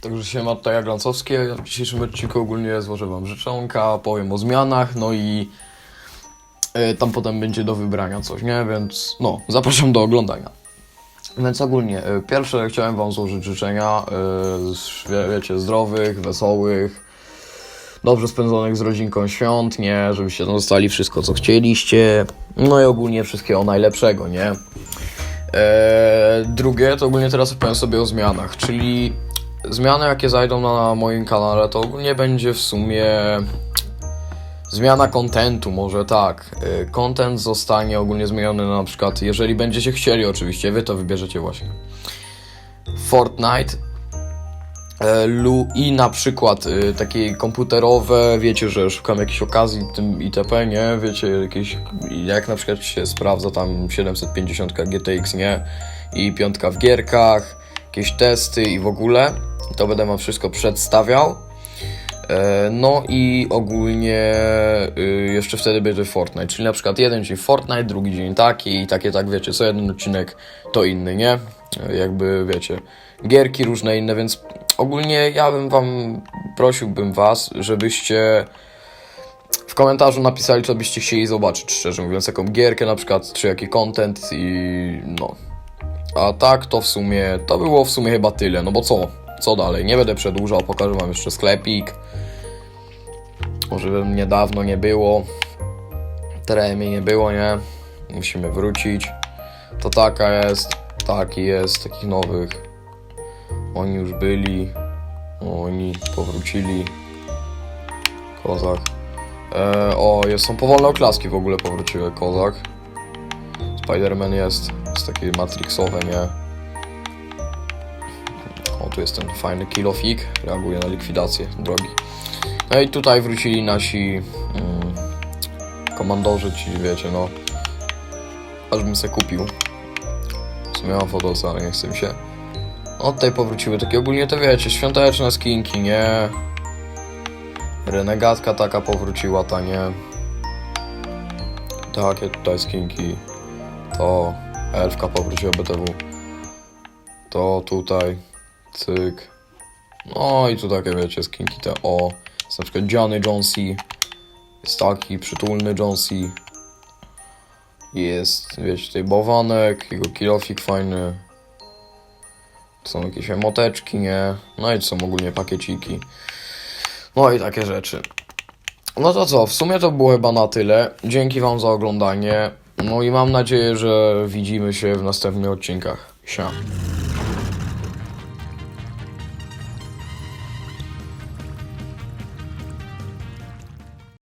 Także się ma tutaj Jaglancowski, a w dzisiejszym odcinku ogólnie złożę wam życzonka, powiem o zmianach, no i y, tam potem będzie do wybrania coś, nie? Więc no, zapraszam do oglądania. Więc ogólnie, y, pierwsze chciałem wam złożyć życzenia, y, wie, wiecie, zdrowych, wesołych, dobrze spędzonych z rodzinką świąt, nie? Żebyście dostali wszystko, co chcieliście, no i ogólnie wszystkiego najlepszego, nie? Eee, drugie to ogólnie teraz opowiem sobie o zmianach, czyli zmiany jakie zajdą na moim kanale to ogólnie będzie w sumie zmiana kontentu, może tak. Eee, Content zostanie ogólnie zmieniony na przykład, jeżeli będziecie chcieli oczywiście, wy to wybierzecie właśnie. Fortnite e, lu i na przykład y, takie komputerowe, wiecie, że szukam jakiejś okazji tym itp, nie? Wiecie, jakieś, jak na przykład się sprawdza tam 750 GTX, nie? I piątka w gierkach, jakieś testy i w ogóle, to będę wam wszystko przedstawiał. E, No i ogólnie y, jeszcze wtedy będzie Fortnite, czyli na przykład jeden dzień Fortnite, drugi dzień taki i takie tak wiecie, co jeden odcinek to inny, nie? E, Jakby wiecie, gierki różne inne, więc ogólnie ja bym wam, prosiłbym was, żebyście w komentarzu napisali, co byście chcieli zobaczyć, szczerze mówiąc, jaką gierkę na przykład, czy jaki content i no. A tak to w sumie, to było w sumie chyba tyle, no bo co? Co dalej? Nie będę przedłużał, pokażę wam jeszcze sklepik. Może niedawno nie było. Mnie nie było, nie? Musimy wrócić. To taka jest, taki jest, takich nowych. Oni już byli. Oni powrócili. Kozak. E, o, jest, są powolne oklaski w ogóle powróciły. Kozak. Spider-Man jest. Jest takie matrixowe, nie? O, tu jest ten fajny kilofik. Reaguje na likwidację drogi. No i tutaj wrócili nasi mm, komandorzy, ci wiecie, no. Aż bym se kupił. W sumie mam fotosa, ale nie chcę się. No tutaj powróciły takie ogólnie to wiecie, świąteczne skinki, nie? Renegatka taka powróciła, ta nie. Takie tutaj skinki. To elfka powróciła BTW. To tutaj. Cyk. No i tu takie wiecie, skinki te o. Jest na przykład Johnny Jonesy. Jest taki przytulny Jonesy. Jest, wiecie, tutaj bałwanek, jego kilofik fajny. To są jakieś emoteczki, nie? No i to są ogólnie pakieciki. No i takie rzeczy. No to co, w sumie to było chyba na tyle. Dzięki Wam za oglądanie. No i mam nadzieję, że widzimy się w następnych odcinkach. Siema.